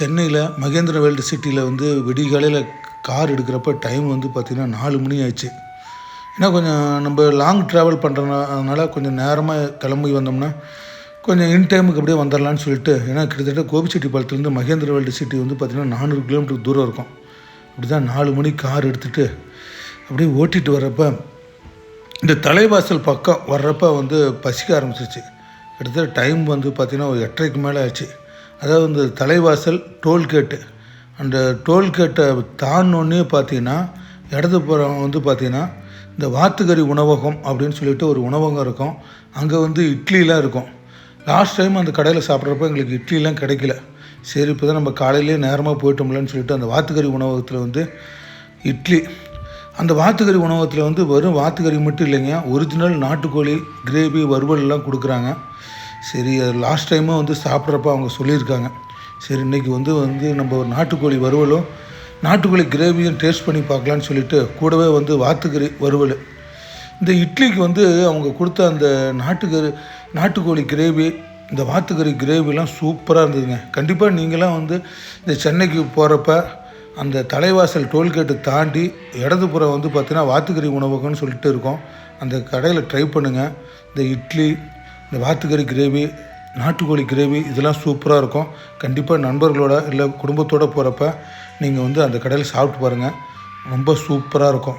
சென்னையில் மகேந்திர வேர்ல்டு சிட்டியில் வந்து விடிகாலையில் கார் எடுக்கிறப்ப டைம் வந்து பார்த்திங்கன்னா நாலு மணி ஆயிடுச்சு. ஏன்னா கொஞ்சம் நம்ம லாங் ட்ராவல் பண்ணுறதுனால கொஞ்சம் நேரமாக கிளம்பி வந்தோம்னா கொஞ்சம் இன் டைமுக்கு அப்படியே வந்துடலான்னு சொல்லிட்டு ஏன்னா கிட்டத்தட்ட கோபிச்செட்டிப்பாளையத்துலேருந்து மகேந்திர வேல்டு சிட்டி வந்து பார்த்திங்கன்னா நானூறு கிலோமீட்டர் தூரம் இருக்கும். அப்படி தான் நாலு மணி கார் எடுத்துகிட்டு அப்படியே ஓட்டிகிட்டு வர்றப்ப இந்த தலைவாசல் பக்கம் வர்றப்ப வந்து பசிக்க ஆரம்பிச்சிச்சு கிட்டத்தட்ட டைம் வந்து பார்த்திங்கன்னா ஒரு எட்டரைக்கு மேலே ஆச்சு அதாவது இந்த தலைவாசல் டோல்கேட்டு. அந்த டோல்கேட்டை தாண்டோன்னே பார்த்தீங்கன்னா இடதுபுறம் வந்து பார்த்திங்கன்னா இந்த வாத்துக்கறி உணவகம் அப்படின்னு சொல்லிட்டு ஒரு உணவகம் இருக்கும். அங்கே வந்து இட்லிலாம் இருக்கும். லாஸ்ட் டைம் அந்த கடையில் சாப்பிட்றப்ப எங்களுக்கு இட்லிலாம் கிடைக்கல. சரி இப்போ தான் நம்ம காலையிலேயே நேரமாக போயிட்டோம்லன்னு சொல்லிட்டு அந்த வாத்துக்கறி உணவகத்தில் வந்து இட்லி. அந்த வாத்துக்கறி உணவகத்தில் வந்து வெறும் வாத்துக்கறி மட்டும் இல்லைங்க. ஒரிஜினல் நாட்டுக்கோழி கிரேவி வறுவல் எல்லாம் கொடுக்குறாங்க. சரி லாஸ்ட் டைமும் வந்து சாப்பிட்றப்ப அவங்க சொல்லியிருக்காங்க. சரி இன்றைக்கி வந்து வந்து நம்ம ஒரு நாட்டுக்கோழி வறுவலும் நாட்டுக்கோழி கிரேவியும் டேஸ்ட் பண்ணி பார்க்கலான்னு சொல்லிட்டு கூடவே வந்து வாத்துக்கறி வறுவல். இந்த இட்லிக்கு வந்து அவங்க கொடுத்த அந்த நாட்டுக்கறி நாட்டுக்கோழி கிரேவி இந்த வாத்துக்கறி கிரேவிலாம் சூப்பராக இருந்ததுங்க. கண்டிப்பாக நீங்களாம் வந்து இந்த சென்னைக்கு போகிறப்ப அந்த தலைவாசல் டோல்கேட்டு தாண்டி இடதுபுறம் வந்து பார்த்திங்கன்னா வாத்துக்கறி உணவகம்னு சொல்லிட்டு இருக்கோம். அந்த கடையில் ட்ரை பண்ணுங்கள் இந்த இட்லி இந்த வாத்துக்கறி கிரேவி நாட்டுக்கோழி கிரேவி இதெல்லாம் சூப்பராக இருக்கும். கண்டிப்பாக நண்பர்களோட இல்லை குடும்பத்தோடு போகிறப்ப நீங்கள் வந்து அந்த கடையில் சாப்பிட்டு பாருங்கள் ரொம்ப சூப்பராக இருக்கும்.